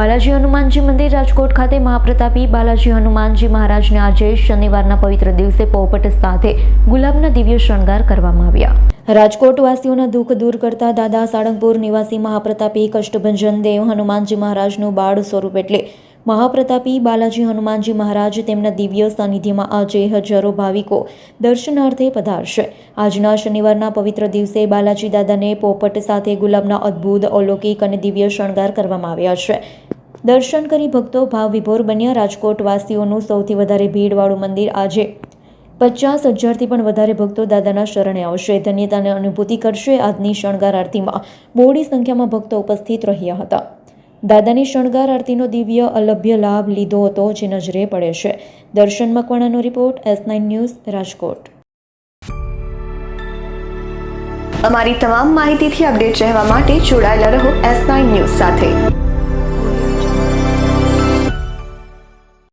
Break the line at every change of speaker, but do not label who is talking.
બાલાજી હનુમાનજી મંદિર, રાજકોટ ખાતે મહાપ્રતાપી બાલાજી હનુમાનજી મહારાજને આજે શનિવારના પવિત્ર દિવસે પોપટ સાથે ગુલાબના દિવ્ય શણગાર કરવામાં આવ્યા. રાજકોટવાસીઓના દુઃખ દૂર કરતા દાદા સાળંગપુર નિવાસી મહાપ્રતાપી કષ્ટભંજન દેવ હનુમાનજી મહારાજનું બાળ સ્વરૂપ એટલે મહાપ્રતાપી બાલાજી હનુમાનજી મહારાજ તેમના દિવ્ય સાનિધ્યમાં આજે હજારો ભાવિકો દર્શનાર્થે પધારશે. આજના શનિવારના પવિત્ર દિવસે બાલાજી દાદાને પોપટ સાથે ગુલાબના અદ્ભુત, અલૌકિક અને દિવ્ય શણગાર કરવામાં આવ્યા છે. દર્શન કરી ભક્તો ભાવ વિભોર બન્યા. રાજકોટવાસીઓનું સૌથી વધારે ભીડવાળું મંદિર આજે પચાસ હજારથી પણ વધારે ભક્તો દાદાના શરણે આવશે. ધન્યતાની અનુભૂતિ કરશે. આજની શણગાર આરતીમાં બોડી સંખ્યામાં ભક્તો ઉપસ્થિત રહ્યા હતા. દાદાની શણગાર આરતીનો દિવ્ય અલભ્ય લાભ લીધો હતો, જે નજરે પડે છે. Darshan મકવાણાનો report, S nine news, Rajkot.
અમારી તમામ માહિતીથી અપડેટ રહેવા માટે જોડાયેલા રહો એસ નાઇન ન્યૂઝ સાથે.